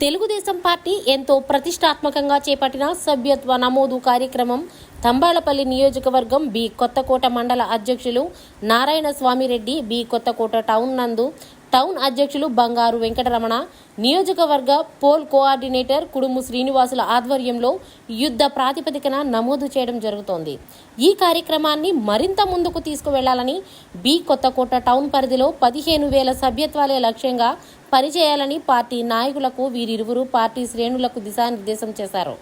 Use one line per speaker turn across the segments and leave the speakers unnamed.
Telugu Desam party ఎంతో ప్రతిష్టాత్మకంగా చేపట్టిన సభ్యత్వ నమోదు కార్యక్రమం తంబాళపల్లి నియోజకవర్గం బి కొత్తకోట మండల అధ్యక్షులు నారాయణ స్వామిరెడ్డి బి కొత్తకోట టౌన్ నందు టౌన్ అధ్యక్షులు బంగారు వెంకటరమణ నియోజకవర్గ పోల్ కోఆర్డినేటర్ కుడుము శ్రీనివాసుల ఆధ్వర్యంలో యుద్ధ ప్రాతిపదికన నమోదు చేయడం జరుగుతోంది. ఈ కార్యక్రమాన్ని మరింత ముందుకు తీసుకువెళ్ళాలని బి కొత్తకోట టౌన్ పరిధిలో పదిహేను వేల సభ్యత్వాలే లక్ష్యంగా పనిచేయాలని పార్టీ నాయకులకు వీరిరువురు పార్టీ శ్రేణులకు దిశానిర్దేశం చేశారు.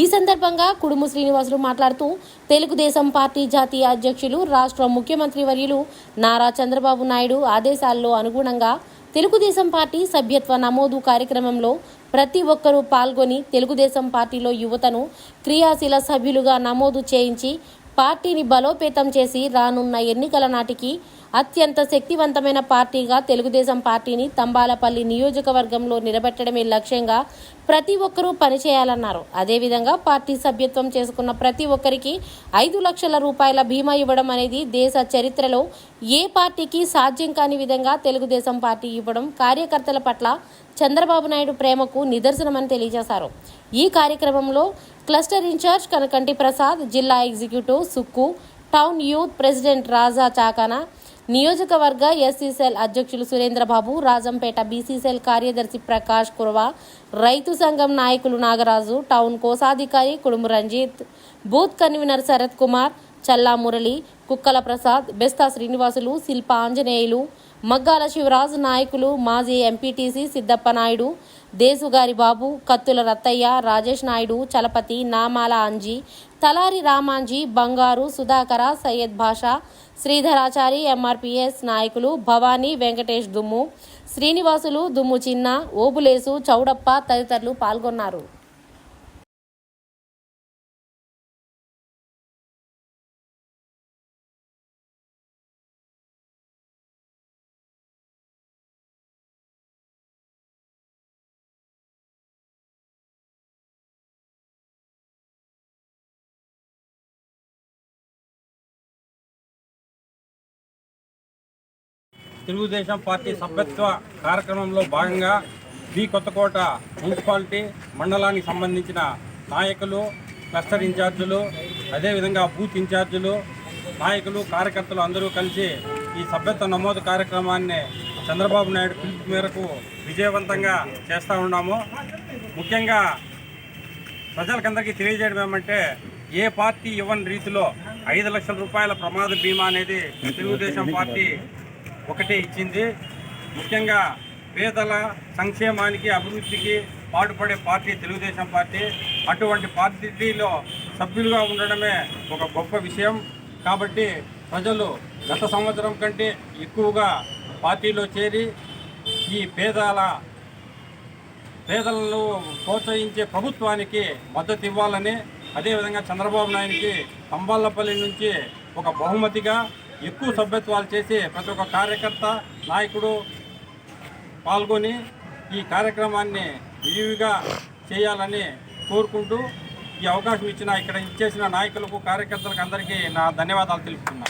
ఈ సందర్భంగా కుడుము శ్రీనివాసులు మాట్లాడుతూ తెలుగుదేశం పార్టీ జాతీయ అధ్యక్షులు రాష్ట్ర ముఖ్యమంత్రి వర్యులు నారా చంద్రబాబు నాయుడు ఆదేశాల్లో అనుగుణంగా తెలుగుదేశం పార్టీ సభ్యత్వ నమోదు కార్యక్రమంలో ప్రతి ఒక్కరూ పాల్గొని తెలుగుదేశం పార్టీలో యువతను క్రియాశీల సభ్యులుగా నమోదు చేయించి పార్టీని బలోపేతం చేసి రానున్న ఎన్నికల నాటికి అత్యంత శక్తివంతమైన పార్టీగా తెలుగుదేశం పార్టీని తంబాలపల్లి నియోజకవర్గంలో నిలబెట్టడమే లక్ష్యంగా ప్రతి ఒక్కరూ పనిచేయాలన్నారు అదేవిధంగా పార్టీ సభ్యత్వం చేసుకున్న ప్రతి ఒక్కరికి ఐదు లక్షల రూపాయల బీమా ఇవ్వడం అనేది దేశ చరిత్రలో ఏ పార్టీకి సాధ్యం కాని విధంగా తెలుగుదేశం పార్టీ ఇవ్వడం కార్యకర్తల పట్ల చంద్రబాబు నాయుడు ప్రేమకు నిదర్శనమని తెలియజేశారు. ఈ కార్యక్రమంలో క్లస్టర్ ఇన్ఛార్జ్ కనకంటి ప్రసాద్ జిల్లా executive Sukku town youth president Raja చాకానా నియోజకవర్గ ఎస్సీసెల్ అధ్యక్షులు సురేంద్రబాబు రాజంపేట బీసీసెల్ కార్యదర్శి ప్రకాష్ కురవ రైతు సంఘం నాయకులు నాగరాజు టౌన్ కోశాధికారి కుడుము రంజిత్ బూత్ కన్వీనర్ శరత్ కుమార్ చల్లా మురళి కుక్కల ప్రసాద్ బెస్తా శ్రీనివాసులు శిల్ప ఆంజనేయులు మగ్గాల శివరాజ్ నాయకులు మాజీ ఎంపీటీసీ సిద్దప్ప నాయుడు దేశుగారి బాబు కత్తుల రత్తయ్య రాజేష్ నాయుడు చలపతి నామాల అంజీ తలారి రామాంజీ బంగారు సుధాకర సయ్యద్ భాషా శ్రీధరాచారి ఎంఆర్పిఎస్ నాయకులు భవానీ వెంకటేష్ దుమ్ము శ్రీనివాసులు దుమ్ము చిన్న ఓబులేసు చౌడప్ప తదితరులు పాల్గొన్నారు.
తెలుగుదేశం పార్టీ సభ్యత్వ కార్యక్రమంలో భాగంగా బి కొత్తకోట మున్సిపాలిటీ మండలానికి సంబంధించిన నాయకులు క్లస్టర్ ఇన్ఛార్జీలు అదేవిధంగా బూత్ ఇన్ఛార్జీలు నాయకులు కార్యకర్తలు అందరూ కలిసి ఈ సభ్యత్వ నమోదు కార్యక్రమాన్ని చంద్రబాబు నాయుడు పిలుపు మేరకు విజయవంతంగా చేస్తూ ఉన్నాము. ముఖ్యంగా ప్రజలకందరికీ తెలియజేయడం ఏమంటే ఏ పార్టీ ఇవ్వని రీతిలో ఐదు లక్షల రూపాయల ప్రమాద బీమా అనేది తెలుగుదేశం పార్టీ ఒకటే ఇచ్చింది. ముఖ్యంగా పేదల సంక్షేమానికి అభివృద్ధికి పాటుపడే పార్టీ తెలుగుదేశం పార్టీ. అటువంటి పార్టీలో సభ్యులుగా ఉండడమే ఒక గొప్ప విషయం. కాబట్టి ప్రజలు గత సంవత్సరం కంటే ఎక్కువగా పార్టీలో చేరి ఈ పేదల పేదలను ప్రోత్సహించే ప్రభుత్వానికి మద్దతు ఇవ్వాలని అదేవిధంగా చంద్రబాబు నాయుడికి కంబాలపల్లి నుంచి ఒక బహుమతిగా ఎక్కువ సభ్యత్వాలు చేసి ప్రతి ఒక్క కార్యకర్త నాయకుడు పాల్గొని ఈ కార్యక్రమాన్ని విరివిగా చేయాలని కోరుకుంటూ ఈ అవకాశం ఇచ్చిన ఇక్కడ ఇచ్చేసిన నాయకులకు కార్యకర్తలకు అందరికీ నా ధన్యవాదాలు తెలుపుతున్నాను